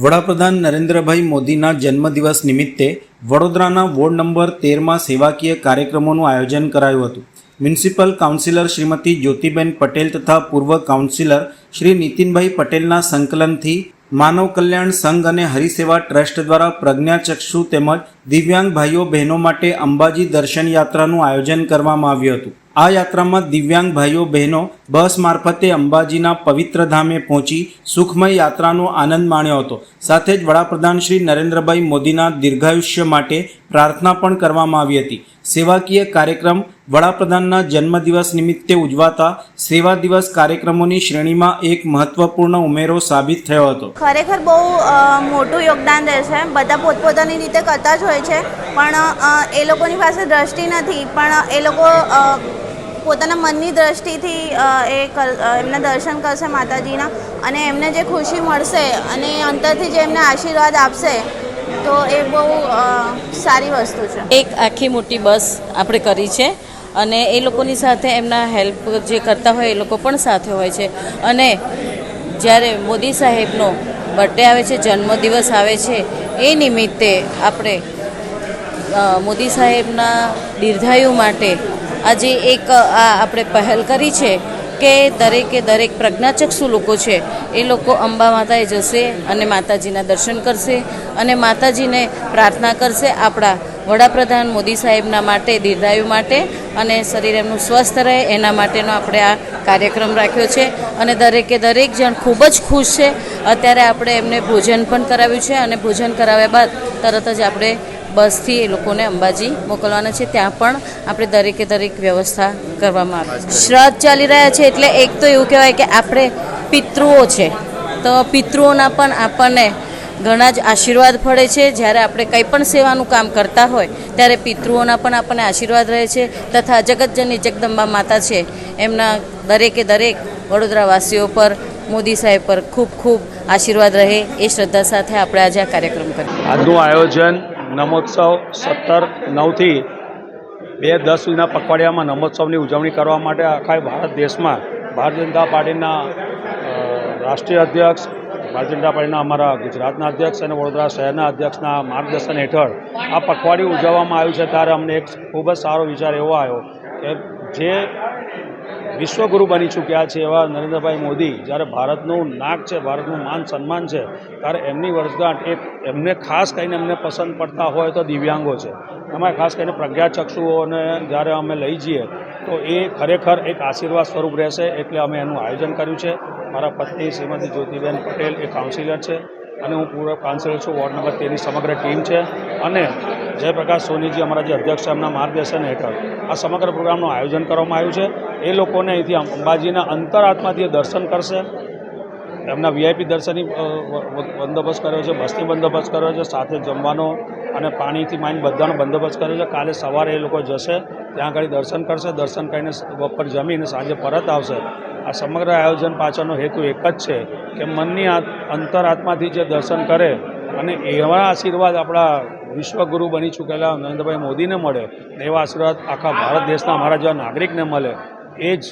વડાપ્રધાન નરેન્દ્રભાઈ મોદીના જન્મદિવસ નિમિત્તે વડોદરાના વોર્ડ નંબર તેરમાં સેવાકીય કાર્યક્રમોનું આયોજન કરાયું હતું. મ્યુનિસિપલ કાઉન્સિલર શ્રીમતી જ્યોતિબેન પટેલ તથા પૂર્વ કાઉન્સિલર શ્રી નીતિનભાઈ પટેલના સંકલનથી માનવ કલ્યાણ સંઘ અને હરિસેવા ટ્રસ્ટ દ્વારા પ્રજ્ઞાચક્ષુ તેમજ દિવ્યાંગ ભાઈઓ બહેનો માટે અંબાજી દર્શન યાત્રાનું આયોજન કરવામાં આવ્યું હતું. આ યાત્રામાં દિવ્યાંગ ભાઈઓ, બહેનો, બસ મારફતે અંબાજીના પવિત્ર ધામે પહોંચી સુખમય યાત્રાનો આનંદ માણ્યો હતો. સાથે જ વડાપ્રધાન શ્રી નરેન્દ્રભાઈ મોદીના દીર્ઘાયુષ્ય માટે પ્રાર્થના પણ કરવામાં આવી હતી. સેવાકીય કાર્યક્રમ વડાપ્રધાનના જન્મદિવસ નિમિત્તે ઉજવાતા સેવા દિવસ કાર્યક્રમોની શ્રેણીમાં એક મહત્વપૂર્ણ ઉમેરો સાબિત થયો હતો. ખરેખર બહુ મોટું યોગદાન રહે છે. બધા પોતપોતાની રીતે કરતા જ હોય છે. પણ એ લોકોની પાસે દ્રષ્ટિ નથી. પણ, એ લોકો પોતાના મનની દ્રષ્ટિથી એ એમના દર્શન કરશે માતાજીના અને એમને જે ખુશી મળશે અને અંતરથી જે એમને આશીર્વાદ આપશે, તો એ બહુ સારી વસ્તુ છે. એક આખી મોટી બસ આપણે કરી છે અને એ લોકોની સાથે એમના હેલ્પ જે કરતા હોય એ લોકો પણ સાથે હોય છે. અને જ્યારે મોદી સાહેબનો બર્થડે આવે છે, જન્મદિવસ આવે છે, એ નિમિત્તે આપણે મોદી સાહેબના દીર્ઘાયુ માટે આજે એક આ આપણે પહેલ કરી છે કે દરેકે દરેક પ્રજ્ઞાચક્ષુ લોકો છે, એ લોકો અંબા માતાએ જશે અને માતાજીના દર્શન કરશે અને માતાજીને પ્રાર્થના કરશે આપણા વડાપ્રધાન મોદી સાહેબના માટે, દીર્ઘાયુ માટે અને શરીર એમનું સ્વસ્થ રહે, એના માટેનો આપણે આ કાર્યક્રમ રાખ્યો છે. અને દરેકે દરેક જણ ખૂબ જ ખુશ છે અત્યારે આપણે એમને ભોજન પણ કરાવ્યું છે અને ભોજન કરાવ્યા બાદ તરત જ આપણે બસથી એ લોકોને અંબાજી મોકલવાના છે. ત્યાં પણ આપણે દરેકે દરેક વ્યવસ્થા કરવામાં આવે શ્રાદ્ધ ચાલી રહ્યા છે એટલે એક તો એવું કહેવાય કે આપણે પિતૃઓ છે. તો પિતૃઓના પણ આપણને ઘણા જ આશીર્વાદ પડે છે. જ્યારે આપણે કંઈ પણ સેવાનું કામ કરતા હોય, ત્યારે પિતૃઓના પણ આપણને આશીર્વાદ રહે છે. તથા જગતજનની જગદંબા માતા છે. એમના દરેકે દરેક વડોદરાવાસીઓ પર મોદી સાહેબ પર ખૂબ ખૂબ આશીર્વાદ રહે એ શ્રદ્ધા સાથે આપણે આજે આ કાર્યક્રમ કર્યો આજનું આયોજન નમોત્સવ સત્તર નવથી બે દસ સુધીના પખવાડિયામાં નમોત્સવની ઉજવણી કરવા માટે આખા ભારત દેશમાં ભારતીય જનતા પાર્ટીના રાષ્ટ્રીય અધ્યક્ષ, ભારતીય જનતા પાર્ટીના અમારા ગુજરાતના અધ્યક્ષ અને વડોદરા શહેરના અધ્યક્ષના માર્ગદર્શન હેઠળ આ પખવાડિયું ઉજવવામાં આવ્યું છે. ત્યારે અમને એક ખૂબ જ સારો વિચાર એવો આવ્યો કે જે વિશ્વગુરુ બની ચૂક્યા છે એવા નરેન્દ્રભાઈ મોદી. જ્યારે ભારતનું નાક છે, ભારતનું માન, સન્માન છે, ત્યારે એમની વર્ષગાંઠ એક એમને ખાસ કરીને એમને પસંદ પડતા હોય તો દિવ્યાંગો છે. એમાં ખાસ કરીને પ્રજ્ઞાચક્ષુઓને જ્યારે અમે લઈ જઈએ, તો એ ખરેખર એક આશીર્વાદ સ્વરૂપ રહેશે. એટલે અમે એનું આયોજન કર્યું છે. મારા પત્ની શ્રીમતી જ્યોતિબેન પટેલ એ કાઉન્સિલર છે. અને હું પૂર્વ કાઉન્સિલર છું, વોર્ડ નંબર તેની સમગ્ર ટીમ છે. અને જયપ્રકાશ સોનીજી અમારા જે અધ્યક્ષ એમના માર્ગદર્શન હેઠળ આ સમગ્ર પ્રોગ્રામનું આયોજન કરવામાં આવ્યું છે. એ લોકોને અહીંથી અંબાજીના અંતરાત્માથી દર્શન કરશે. એમના વીઆઈપી દર્શનની બંદોબસ્ત કર્યો છે, બસની બંદોબસ્ત કર્યો છે, સાથે જમવાનો અને પાણીથી માંડ બધાનો બંદોબસ્ત કર્યો છે. કાલે સવારે એ લોકો જશે, ત્યાં આગળ દર્શન કરશે. દર્શન કરીને બપોર જમીને સાંજે પરત આવશે. આ સમગ્ર આયોજન પાછળનો હેતુ એક જ છે કે મનની અંતરાત્માથી જે દર્શન કરે અને એવા આશીર્વાદ આપણા વિશ્વગુરુ બની ચૂકેલા નરેન્દ્રભાઈ મોદીને મળે. એવા આશીર્વાદ આખા ભારત દેશના અમારા જેવા નાગરિકને મળે. એ જ